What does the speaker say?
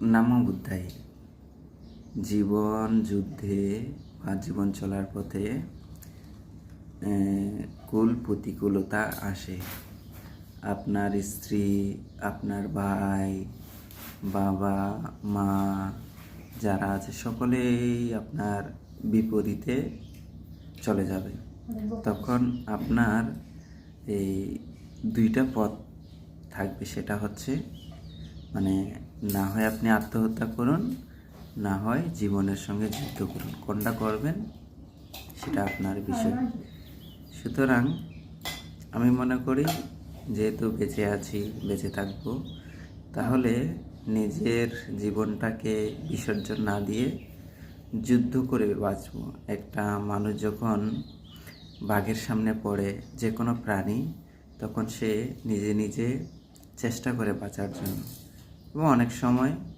নামো বুদ্ধাই জীবন যুদ্ধে বা জীবন চলার পথে কুল প্রতিকূলতা আসে। আপনার স্ত্রী, আপনার ভাই, বাবা, মা যারা আছে, সকলেই আপনার বিপরীতে চলে যাবে। তখন আপনার এই দুইটা পথ থাকবে, সেটা হচ্ছে মানে না হয় আপনি আত্মহত্যা করুন, না হয় জীবনের সঙ্গে যুদ্ধ করুন। কোনটা করবেন সেটা আপনার বিষয়। সুতরাং আমি মনে করি, যেহেতু বেঁচে আছি, বেঁচে থাকব, তাহলে নিজের জীবনটাকে বিসর্জন না দিয়ে যুদ্ধ করে বাঁচব। একটা মানুষ যখন বাঘের সামনে পড়ে, যে কোনো প্রাণী, তখন সে নিজে নিজে চেষ্টা করে বাঁচার জন্য। এবং অনেক সময়